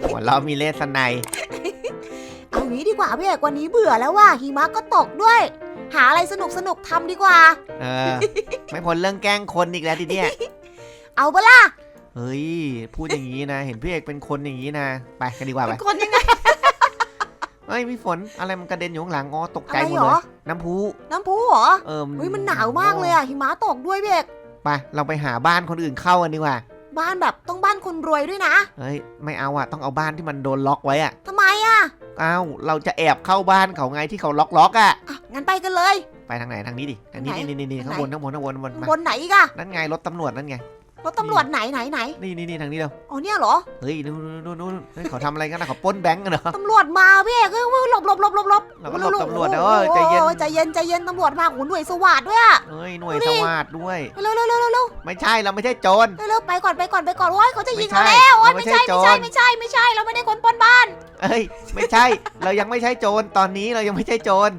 หัวเราะมีเลสไนยเอางี้ดีกว่าพี่เอกวันนี้เบื่อแล้วว่าหิมะก็ตกด้วย หาอะไรสนุกสนุกๆทำดีกว่า เออ ไม่พ้นเรื่องแกล้งคนอีกแล้วทีเนี้ยเอาเปะล่าเฮ้ย พูดอย่างนี้นะ เห็นพี่เอกเป็นคนอย่างนี้นะ ไปกันดีกว่าไปเป็นคนยังไงเฮ้ยพี่ฝนอะไรมันกระเด็นอยู่ข้างหลังอ๋อตกใจอะไรหมดเหรเลอยน้ำพุน้ำพุเหรอเออเฮ้ยมันหนาวมากเลยอะหิมะตกด้วยพี่เอกไปเราไปหาบ้านคนอื่นเข้ากันดีกว่า บ้านแบบต้องบ้านคนรวยด้วยนะเฮ้ยไม่เอาอะต้องเอาบ้านที่มันโดนล็อกไว้อะทำไมอะอ้าวเราจะแอบเข้าบ้านเขาไงที่เขาล็อกล็อกๆอะอะงั้นไปกันเลย ไปทางไหนทางนี้ดิทางนี้ทางไหนนี่นี่นี่ทางข้างไหนบนข้างบนข้างบนข้างบนมาบนไหนอีกอะนั่นไงรถตำรวจนั่นไง รถตำรวจไหนไหนไหนนี่นี่นี่ทางนี้เร็วอ๋อเนี่ยเหรอเฮ้ยนู่นนู่นนู่นเฮ้ยเขาทำอะไรกันนะเขาปล้นแบงก์กันเหรอ ตำรวจมาพี่เอกเฮ้ยหลบหลบหลบหลบหลบเราก็หลบตำรวจนะเอ้ยใจเย็น โอ้ใจเย็นใจเย็นตำรวจมาโหหน่วยสวัสดด้วยอะเฮ้ยหน่วยดูสดิวัสดด้วย เร็วเร็วเร็วเร็วเร็วไม่ใช่เราไม่ใช่โจร เร็วเร็วไปก่อนไปก่อนไปก่อนโอ้ยเขาจะยิงไม่เราใช่แล้วโอ้ยเราไม่ไม่ใช่ใช่โจรไม่ใช่ไม่ใช่ไม่ใช่เราไม่ได้คนปล้นบ้านเอ้ยไม่ใช่ เรายังไม่ใช่โจรตอนนี้เรายังไม่ใช่โจร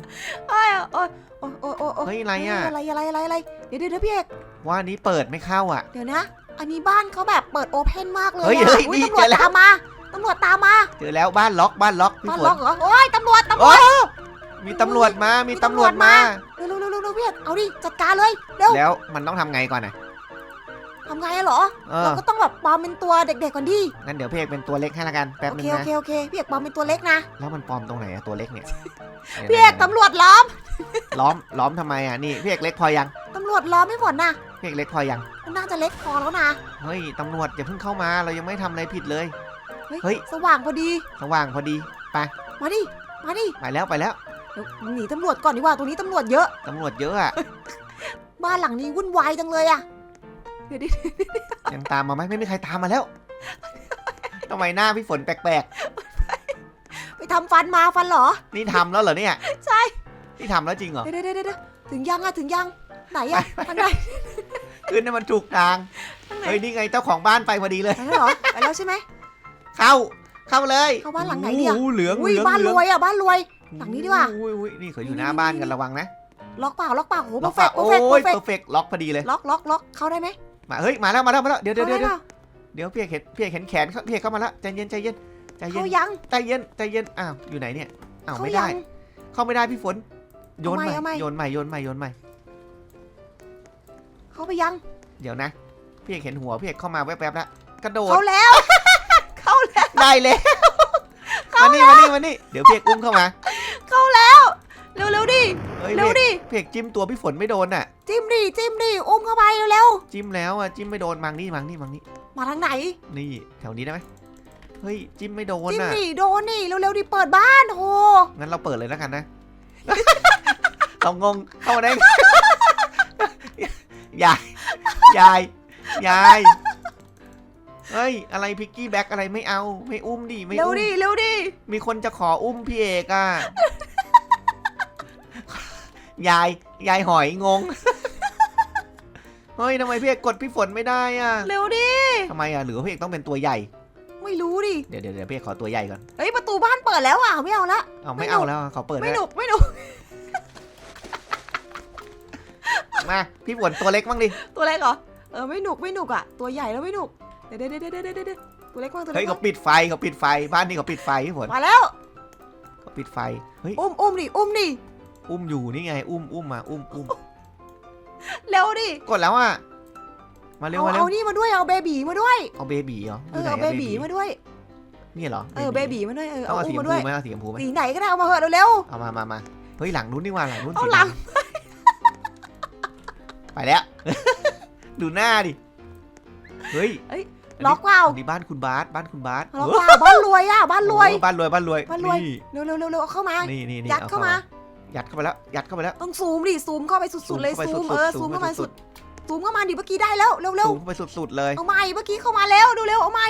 โอ้ยโอ้ยโอ้ยโอ้ยโอ้ยโอ้ยเฮ้ยอะไรอะอะไรอะไรอะไรอะไรเดี๋ยวเดี๋ยวเดี๋ยวพี่เอก ว่าอันนี้เปิดไม่เข้าอะ เดี๋ยวนะ อันนี้บ้านเขาแบบเปิดโอเพนมากเลยเฮ้ยอะเฮ้ยอุ๊นี่ตำรวจเจอแล้ว ตามมาตำรวจตามมาเจอแล้วบ้านล็อกบ้านล็อกพี่บ้านฝล็อนกเหรอโอ้ยตำรวจตำรโอ้วจมีตำรวจมามีมีตำตำรรววจจมา มา เร็วเร็วเร็วเร็วเร็วพี่เอกเอาดิจัดการเลยเร็วแล้วมันต้องทำไงก่อนนะทำไงอะเหรอ เอเราอก็ต้องแบบปลอมเป็นตัวเด็กๆก่อนดิงั้นเดี๋ยวพี่เอกเป็นตัวเล็กให้ละกันแป๊บโอนึงเคโอนะเคโอเคพี่เอกปลอมเป็นตัวเล็กนะแล้วมันปลอมตรงไหนอะตัวเล็กเนี่ยพี่เอกตำรวจล้อมล้อมล้อมทำไมอะนี่พี่เอกเล็กพอยังตำรวจล้อมไม่ฝนนะพี่เอกเล็กพอยังมันน่าจะเล็กพอแล้วนะเฮ้ยตำรวจอย่าเพิ่งเข้ามาเรายังไม่ทำอะไรผิดเลย เฮ้เฮ้ยยสว่างพอดีสว่างพอดีมาดิมาดิไปแล้วไปแล้วเดี๋ยวหนีตำรวจก่อนดีกว่าตรงนี้ตำรวจเยอะ ตำรวจเยอะอะบ้านหลังนี้วุ่นวายจังเลยอะเดี๋ยวดิยังตามมาไหมไม่มีใครตามมาแล้วทำไมหน้าพี่ฝนแปลกไปทำฟันมาฟันเหรอ ๆ นี่ทำแล้วเหรอเนี่ยใช่ นี่ทำแล้วจริงเหรอ เดี๋ยวเดี๋ยวเดี๋ยวเดี๋ยวถึงยังอะถึงยังไหนอะทางไหนขึ้นให้มันถูกทาง ทางไหนเฮ้ย นี่ไงเจ้าของบ้านไปพอดีเลย ไปแล้วเหรอไปแล้วใช่ไหม เข้า เข้าเลยเข้าบ้านหลังไหนเนี่ย โอ้โเหลืองอุ้เหยลืองบ้านเหลืรองวยอะบ้านรวยหลังนี้ดีกว่าอุ้ยอุ้ยนี่เขาอยู่หน้าบ้านกันระวังนะล็อกเปล่าล็อกเปล่าโอ้โหล็อกเฟฝากกโอ้เฟกยเฟกเพอร์เฟกล็อกพอดีเลย ล็อกล็อกล็อกเข้าได้ไหม มาเฮ้ยมาแล้วมาแล้วมาแล้วเดี๋ยวเดี๋ยวเข้าเดี๋ยวได้เดี๋ยวเปล่าเดี๋ยวพี่เอกเห็นพี่เอกเห็นแขนเขาพี่เอกเข้ามาแล้วใจเย็นใจเย็นใจเย็นเข้ายังใจเย็นใจเย็นอ้าวอยู่ไหนเนี่ยอ้าวเข้าไม่ยัได้งเข้าไม่ได้พี่ฝนโยนใหม่เอาใหม่โยนใหม่โยนใหม่โยนใหม่เข้าไปยัง เดี๋ยวนะพี่เอกเห็นหัวพี่เอกเข้ามาแวบๆแล้วกระโดดเข้าแล้ว เข้าแล้วได้แล้วมานี่มานี่มานี่เดี๋ยวพี่เอกอุ้มเข้ามาเข้าแล้ว เร็วเร็วๆดิเฮ้ยเร็วพี่เอกดิพี่เอกจิ้มตัวพี่ฝนไม่โดนน่ะ จิ้มดิจิ้มดิอุ้มเข้าไปเร็วจิ้มแล้วอะจิ้มไม่โดนมังนี่มังนี่มังนี่ๆมาทางไหน นี่แถวนี้ได้ไหมเฮ้ยจิ้มไม่โดนจิ้มน่ะดิโดนดิเร็วๆดิเปิดบ้านโหงั้นเราเปิดเลยแล้วกันนะ เรางงเข้ามาได้ไง ยายยายยายเฮ้ยอะไรพิกกี้แบ็กอะไรไม่เอาไม่อุ้มดิไม่เร็วอุ้มดิเร็วดิมีคนจะขออุ้มพี่เอกอะ ยาย ยายหอยงง เฮ้ยทำไมพี่เอกกดพี่ฝนไม่ได้อะเร็วดิ ทำไมอะหรือว่าพี่เอกต้องเป็นตัวใหญ่ ไม่รู้ดิ เดี๋ยวเดี๋ยวเดี๋ยวพี่เอกขอตัวใหญ่ก่อนเฮ้ยประตูบ้านเปิดแล้วอะไม่เอาละ เอาไม่ไม่หนุเอากแล้วเขาเปิดไม่แล้วหนุกไม่หนุกมาพี่ฝนตัวเล็กบ้างดิ ตัวเล็กเหรอ เออไม่หนุกไม่หนุกอะตัวใหญ่แล้วไม่หนุกเดี๋ยวเดี๋ยวเดี๋ยวเดี๋ยวเดี๋ยวเดี๋ยวตัวเล็กมากตัวเฮ้เล็ยกเขามากปิดไฟเขาปิดไฟบ้านนี้เขาปิดไฟพี่ฝนมาแล้วเขาปิดไฟเฮ้ยอุ้มอุ้มดิอุ้มดิ อุ้มอยู่นี่ไง อุ้มอุ้มมาอุ้มอุ้มเร็วดิกดแล้วอะมาเร็วเอามาเร็วเอานี่มาด้วยเอาเบบีมาด้วยเอาเบบีเหรอเออยู่อไหนเอาอะเบบีมาด้วยนี่เหรอเออเบบีมาด้วยเออต้องเอาเอาสีอุ้มชมมาพูด้วยไหมเอาสีชมพูไหมสีไหนก็ได้เอามาเหอะเร็วเอามามามาเฮ้ยหลังนู้นนี่ว่าหลังนู้นเอาสีหลังดำไปแล้วดูหน้าดิเฮ้ยล็อกเปล่าอันนี้บ้านคุณบาสบ้านคุณบาสล็อกเปล่าบ้านรวยอะบ้านรวยโอ้บ้านรวยบ้านรวยบ้านรวยนี่เร็วเร็วเร็วเร็วเอาเข้ามานี่นี่นี่ยัดอเข้ามา ยัดเข้าไปแล้ว ยัดเข้าไปแล้ว ต้องซูมดิซูมเข้าไปสุดๆเลยซูซูมมเข้าไปเออสุซูดมๆเข้ามาซูสุมดซูมเข้ามาดิเมื่อกี้ได้แล้วเร็วเร็วซูมเข้าไปสุดๆเลยเอาใหม่เมื่อกี้เข้ามาแล้วเร็วๆเอาใหม่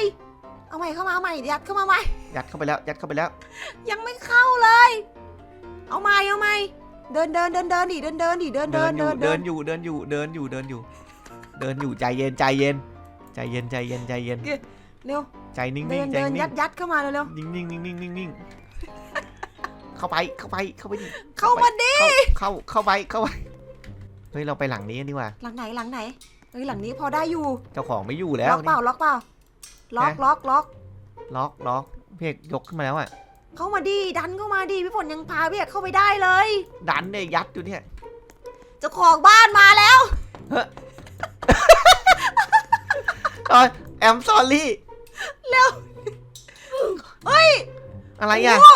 เอาใหม่เข้ามาเอาใหม่ยัดเข้ามาใหม่ ยัดเข้าไปแล้ว ยัดเข้าไปแล้ว ยังไม่เข้าเลย เอาใหม่เอาใหม่เดินเดินเดินเดินดิเดินเดินดิเดินเดินอเดิยู่นเดิเดินนอยู่ เดินอยู่ เดินอยู่ เดินอยู่ เดินอยู่ ใจเย็น ใจเย็น ใจเย็น ใจเย็น ใจเย็น เร็วใจนิ่งเดินๆใจเดินนิ่ยังดยัดเข้ามาเร็วนิ่งนิ่งนิ่งนิ่งนิ่งนิ่ง เข้าไปเข้าไปเข้าไปดิๆเข้ามาดิเข้าเข้าเข้าไปเข้าไปเฮ้ยเราไปหลังนี้กันดีกว่า หลังไหนหลังไหนเอ้ยหลังนี้พอได้อยู่เจ้าของไม่อยู่แล้วล็อกเปล่าล็อกเปล่าล็อกฮะล็อกล็อกล็อกล็อกพี่เอกยกขึ้นมาแล้วอะเข้ามาดิดันเข้ามาดิพี่ฝนยังพาพี่เอกเข้าไปได้เลย ดันเนี่ยยัดอยู่เนี่ยเจ้าของบ้านมาแล้วแอมซอรี่เร็วเฮ้ยอะไรอะ โอ้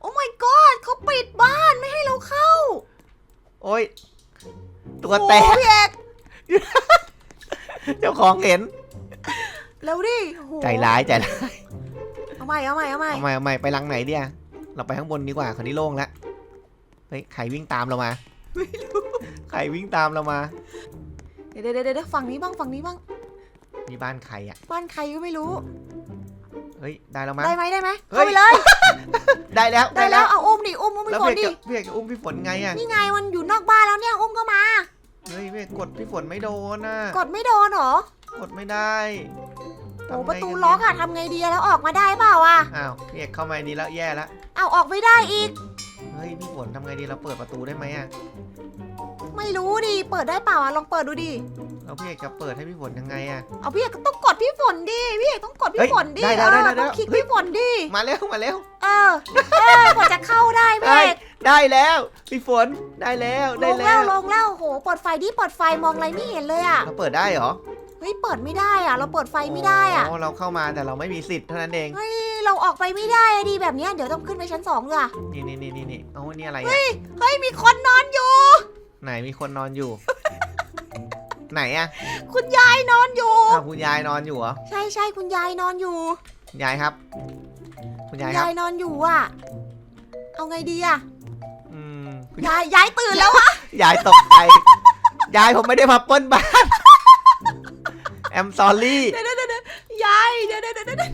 โอ้ my god เขา ปิดบ้านไม่ให้เราเข้าโอ้ย ตัวแตโอ้กพี่เอกเจ้าของเห็น เร็วดิโอ้โหใจร้ายใจร้ายเอาใหม่เอาใหม่เอาใหม่เอาใหม่เอาใหม่ไปลังไหนเดียเราไปข้างบนดีกว่าคนนี้โล่งแล้วเฮ้ยใครวิ่งตามเรามาไม่รู้ใครวิ่งตามเรามา เดี๋ยวเดี๋ยวเดี๋ยวฝั่งนี้บ้างฝั่งนี้บ้าง นี่บ้านใครอะ บ้านใครก็ไม่รู้ เฮ้ยได้แล้วมั้ยได้ไหมได้ไหมเฮ้ยเข้าไปเลย ได้แล้วได้แล้วเอาอุ้มดิอุ้มอุ้มแล้พี่วฝนพี่เอกดิจะพี่เอกจะอุ้มพี่ฝนไงอะนี่ไงมันอยู่นอกบ้านแล้วเนี่ยอุ้มก็มา เฮ้ยพี่เอกกดพี่ฝนไม่โดนอะกดไม่โดนเหรอกดไม่ได้โอ้ทำไงประตูนเนี่ยล็อกอะทำไงดีอะแล้วออกมาได้เปล่าอะอ้าวพี่เอกเข้ามาดีแล้วแย่แล้วเอาออกไม่ได้อีกเฮ้ยพี่ฝนทำไงดีเราเปิดประตูได้ไหมอะ ไม่รู้ดิ เปิดได้เปล่าอะลองเปิดดูดิแล้วพี่เอกจะเปิดให้พี่ฝนยังไงอะ เอาพี่เอกต้องกดพี่ฝนดิ พี่เอกต้องกดเฮ้พี่ยฝนดิได้ได้เอได้อได้ต้องคลิกเฮ้ย พี่ฝนดิ มาเร็วมาเร็วเออ เออกว่าจะเข้าได้พี่ได้เอกได้แล้วพี่ฝนได้แล้วลได้งแล้แล้ววลงแล้วโหเปิดไฟดิเปิดไฟมองอะไรไม่เห็นเลยอะเราเปิดได้เหรอเฮ้ยเปิดไม่ได้อะเราเปิดไฟไม่ได้อะโเราเข้ามาแต่เราไม่มีสิทธิ์เท่านั้นเองเฮ้ยเราออกไปไม่ได้อะดีแบบเนี้ยเดี๋ยวต้องขึ้นไปชั้นสองเลยอะนี่นี่นี่นี่นี่โอ้นี่อะไรเฮ้อะยเฮ้ยมีคนนอนอยู่ ไหนมีคนนอนอยู่ ไหนอะคุณยายนอนอยู่ อ้าวคุณยายนอนอยู่เหรอใช่ใช่คุณยายนอนอยู่คุณยายครับ คุณยายคุณครับยายนอนอยู่อะ เอาไงดีอะอืมคุณยายยายตื่นแล้วอะยายตกใจ ยายผมไม่ได้มาปล้นบ้าน แอมซอรี่เดี๋ยวเดี๋ยวเดี๋ยวยายเดี๋ยวเดี๋ยวเดี๋ยวเดี๋ยว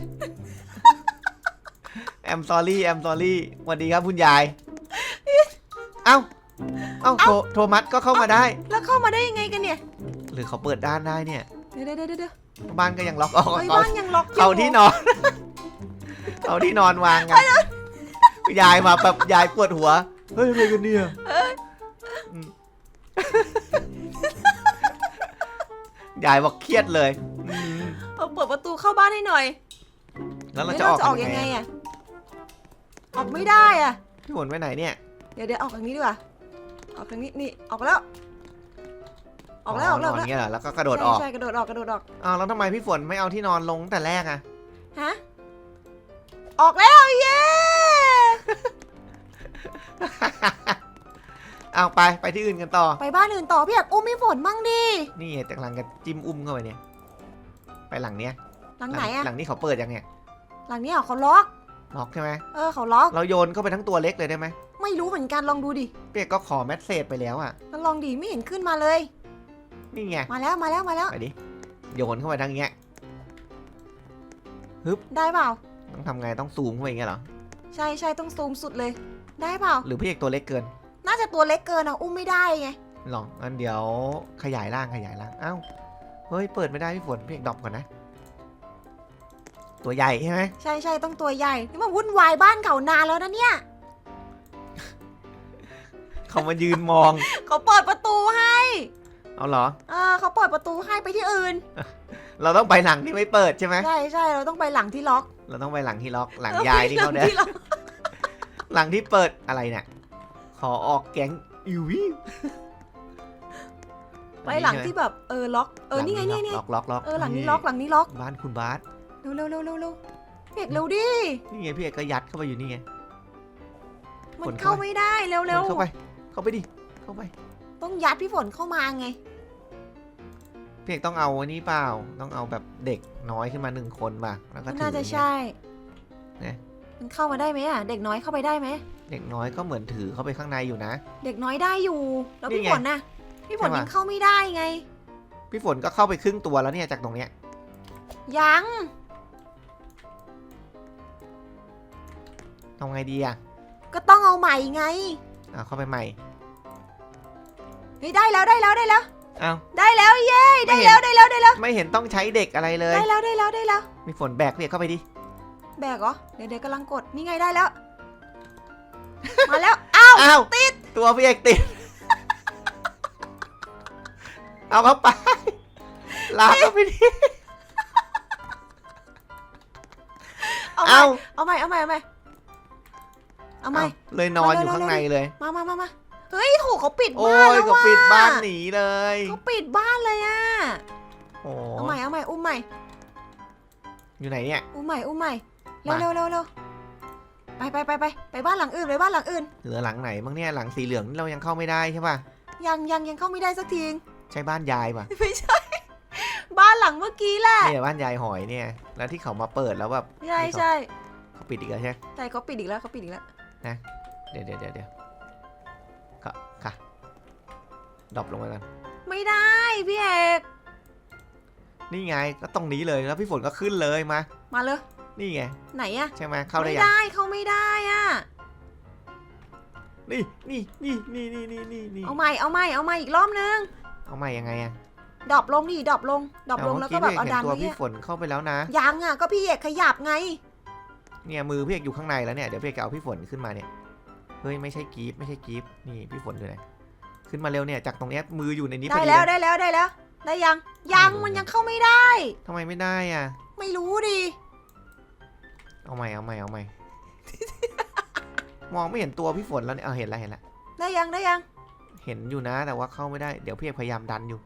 แอมซอรี่ แอมซอรี่สวัสดีครับคุณยาย เอ้า เอ้าโทรโทมัสก็เข้ามาได้ แล้วเข้ามาได้ยังไงกันเนี่ย หรือเขาเปิดด้านได้เนี่ย เดี๋ยวเดี๋ยวเดี๋ยวเดี๋ยวบ้านก็ยังล็อกออกเฮ้ยเขาบ้านยังล็อกอยู่เขาที่นอนเขาที่นอนวางไงยายมาแบบยายปวดหัว เฮ้ยอะไรกันเนี่ยมยายบอกเครียดเลยอืมเอาเปิดประตูเข้าบ้านให้หน่อย แล้วเราฮ้ยจะออกออกยัยังงไงไงอะอะออกไม่ได้อะพี่ฝนไปไหนเนี่ย เดี๋ยวเดี๋ยวออกทางนี้ดีกว่า ออกทางนี้นี่ออกแล้ว ออกแล้วออกแล้วออกนแล้วนเงี้ยเหรอแล้วก็กระโดดออกใช่ใช่กระโดดออกกระโดดออกอ้าวแล้วทำไมพี่ฝนไม่เอาที่นอนลงตั้งแต่แรกอะฮะออกแล้วเย้เอาไปไปที่อื่นกันต่อ ไปบ้านอื่นต่อพี่อยากอุ้มพี่ฝนมั่งดินี่ไงแต่กำลังจะจิ้มอุ้มเข้าไปเนี่ย ไปหลังเนี้ยหลังไหนอะหลังนี้เขาเปิดยังไงหลังนี้เหรอเขาล็อกล็อกใช่ไหมเออเขาล็อกเราโยนเข้าไปทั้งตัวเล็กเลยได้ไหม ไม่รู้เหมือนกันลองดูดิเปียกก็ขอแมสเซจไปแล้วอะแล้วลองดิไม่เห็นขึ้นมาเลย นี่ไง มาแล้วมาแล้วมาแล้วไปดิโยนเข้าไปทั้งเงี้ย ได้เปล่า ต้องทำไงต้องซูมเข้าไปอย่างเงี้ยเหรอ ใช่ใช่ต้องซูมสุดเลย ได้เปล่า หรือพี่เอกตัวเล็กเกิน น่าจะตัวเล็กเกินอะอุ้มไม่ได้ไงหรองั้นเดี๋ยวขยายร่างขยายร่าง เอ้า เฮ้ย เปิดไม่ได้พี่ฝนพี่เอกดรอปก่อนนะ ตัวใหญ่ใช่ไหม ใช่ใช่ต้องตัวใหญ่นี่มันวุ่นวายบ้านเขานานแล้วนะเนี่ย เขามายืนมอง เขาเปิดประตูให้ เอาเหรอ เออเขาเปิดประตูให้ไปที่อื่น เราต้องไปหลังที่ไม่เปิดใช่ไหม ใช่ใช่เราต้องไปหลังที่ล็อกเราต้องไปหลังที่ล็อกหลังยายที่เขาหลัเดินที่ล็อกหลังที่เปิดอะไรเนี่ย ขอออกแก๊งอิวิไปหลังที่แบบเออล็อก เออนี่ไงนี่ไงล็อกล็อกล็อกเออหลังนี้ล็อกหลังนี้ล็อก บ้านคุณบาสเร็วเร็วเร็วเร็วเร็วเด็กเร็วดิ นี่ไงพี่เอกก็ยัดเข้าไปอยู่นี่ไง มัขนนเข้าเข้าไม่ได้เร็วเร็วเข้าไป เข้าไปดิ เข้าไป ต้องยัดพี่ฝนเข้ามาไง พี่เอกต้องเอาอันนี้เปล่า ต้องเอาแบบเด็กน้อยขึ้นมาหนึ่งคนป่ะแล้วก็มันถือน่าจะอย่างเงี้ยใช่เนี่ยมันเข้ามาได้ไหมอะ เด็กน้อยเข้าไปได้ไหม เด็กน้อยก็เหมือนถือเข้าไปข้างในอยู่นะ เด็กน้อยได้อยู่ แล้วนี่พี่ไงฝนน่ะ พี่ฝนใช่ปะ ยังเข้าไม่ได้ไง พี่ฝนก็เข้าไปครึ่งตัวแล้วเนี่ยจากตรงเนี้ย ยัง ทำไงดีอะก็ต้องเอาใหม่ไง เอาเข้าไปใหม่เฮ้ยได้แล้วได้แล้วได้แล้ว เอาได้แล้วเย้ไม่ได้เห็นแล้วได้แล้วได้แล้ว ไม่เห็นต้องใช้เด็กอะไรเลย ได้แล้วได้แล้วได้แล้ว มีฝนแบกพี่เอกเข้าไปดิ แบกเหรอ เดี๋ยวเดี๋ยวกำลังกด นี่ไงได้แล้ว มาแล้ว อ้าวอ้าวติด ตัวพี่เอกติด เอาเข้าไปลากเข้าไปดิ เอาเอาเอ้าใหม่เอาใหม่เอาใหม่ เอาใหม่เอ้าเลยนอนอยู่เร็วๆข้างในเลย มามามามาเฮ้ยโถูกเขาปิดโอ้บ้านยแล้วก็ว่ะปิดบ้านหนีเลย เขาปิดบ้านเลยอะโอ้เอาใหม่เอาใหม่อุ้มใหม่อยู่ไหนเนี่ย อุ้มใหม่อุ้มใหม่เร็วมา เร็วเร็วเร็วไปไปไปไปไปบ้านหลังอื่นไปบ้านหลังอื่น เหลือหลังไหนบ้างเนี่ยหลังสีเหลืองนี่เรายังเข้าไม่ได้ใช่ป่ะยังยังยังเข้าไม่ได้สักทีใช่บ้านยายป่ะไม่ใช่ บ้านหลังเมื่อกี้แหละเนี่ยบ้านยายหอยเนี่ย แล้วที่เขามาเปิดแล้วแบบใช่ใช่เขาปิดอีกแล้วใช่ไหม ใช่เขาปิดอีกแล้วเขาปิดอีกแล้ว เดี๋ยวเดี๋ยวเดี๋ยวเดี๋ยวก็ค่ะดรอปลงมากัน ไม่ได้พี่เอกนี่ไงก็ตรงนี้เลยแล้วพี่ฝนก็ขึ้นเลยมา มาเลย นี่ไง ไหนอะใช่ไหมเข้าได้ไม่ยังได้เขาไม่ได้อะนี่นี่นี่นี่นี่นี่นี่นี่เอาใหม่เอาใหม่เอาใหม่อีกรอบนึง เอาใหม่ยังไงอะดรอปลงดิดรอปลงดรอปลงแล้วก็แบบเอาเห็นดันตัวไว้พี่อะฝนเข้าไปแล้วนะยังอะก็พี่เอกขยับไง เนี่ยมือพี่เอกอยู่ข้างในแล้วเนี่ยเดี๋ยวพี่เอกจะเอาพี่ฝนขึ้นมาเนี่ยเฮ้ยไม่ใช่กีฟไม่ใช่กีฟนี่พี่ฝนอยู่ไหนขึ้นมาเร็วเนี่ยจากตรงเนี้ยมืออยู่ในนี้พได้อดีแล้วเลย ได้แล้วได้แล้ว ได้ยังยังมันยังเข้าไม่ได้ ทำไมไม่ได้อะ ไม่รู้ดิเอาใหม่เอาใหม่เอาใหม่ มองไม่เห็นตัวพี่ฝนแล้วเนี่ยเอาเห็นแล้วเห็นแล้วได้ยังได้ยังเห็นอยู่นะ แต่ว่าเข้าไม่ได้ เดี๋ยวพี่เอกพยายามดันอยู่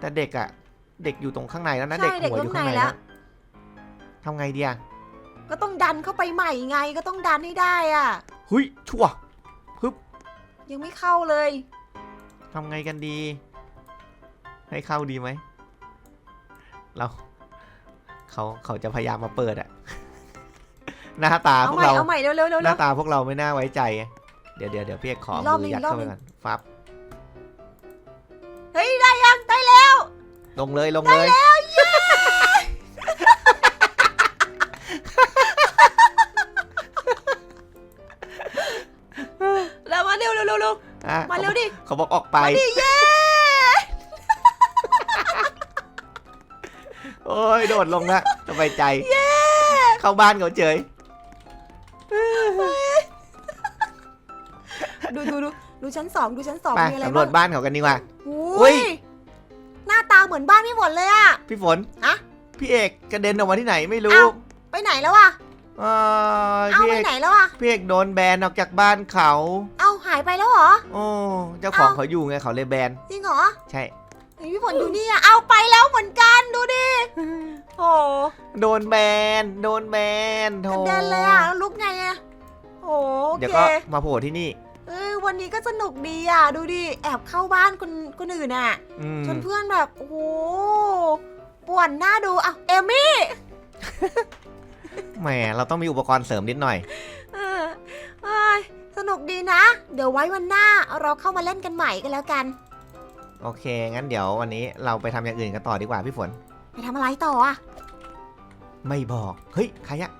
แต่เด็กอะเด็กอยู่ตรงข้างในแล้วนะใช่เด็กเด็กหัวอข้ายู่งในข้างในแล้แล้ววทำไงดีอะ ก็ต้องดันเข้าไปใหม่ไงก็ต้องดันให้ได้อะหุยชั่วยังไม่เข้าเลย ทำไงกันดี ให้เข้าดีไหม เราเขาเขาจะพยายามมาเปิดอะ หน้าตาเอาพวใหกม่เรา เอาใหม่เร็วเร็วเร็วหเร็น้าว ตาพวกเราไม่น่าไว้ใจไงเดี๋ยวเดี๋ยวเดี๋ยวพี่เอกขออีกรอบหนึ่มืงอยัดอีกรอบเข้าไปหนึ่ง ก่อนฟับ เฮ้ยได้ยังได้แล้วลงเลยลงเลยแะมาเร็วดิ เขาบอกออกไป มาดิเย้โอ้ยโดดลงละสบายใจ เข้าบ้านเขาเฉย ดูดูดูดูชั้นสองดูชั้นสองไปมีอะไรสำรวบ้าจงบ้านเขากันดีกว่าโอ้อุ๊ยย หน้าตาเหมือนบ้านพี่ฝนเลยอะ พี่ฝนฮะพี่เอกกระเด็นออกมาที่ไหนไม่รู้เอ้าไปไหนแล้วอะเอ้ยเอาพี่ไปเอกไหนแล้วอะพี่เอกโดนแบนออกจากบ้านเขาเอาหายไปแล้วเหรอ โอ้เจ้าของเอ้าเขาอยู่ไงเขาเลยแบน จริงเหรอใช่เฮ้ยพี่ฝนดูนี่อะเอาไปแล้วเหมือนกันดูดิ โอ้โดนแบน โดนแบนโถกระเด็นเลยอะแล้วลุกไงอะโอ้โอเดี๋ยวเคก็มาโผล่ที่นี่ เออวันนี้ก็สนุกดีอะดูดิ แอบเข้าบ้านคนคนอื่นอะอืมจนเพื่อนแบบ โอ้โหป่วนหน้าดูอะเอมี่แหมเราต้องมีอุปกรณ์เสริมนิดหน่อยเออเอ้ย สนุกดีนะ เดี๋ยวไว้วันหน้าเราเข้ามาเล่นกันใหม่กันแล้วกัน โอเค งั้นเดี๋ยววันนี้เราไปทำอย่างอื่นกันต่อดีกว่าพี่ฝน ไปทำอะไรต่ออะไม่บอก เฮ้ย ใครอะ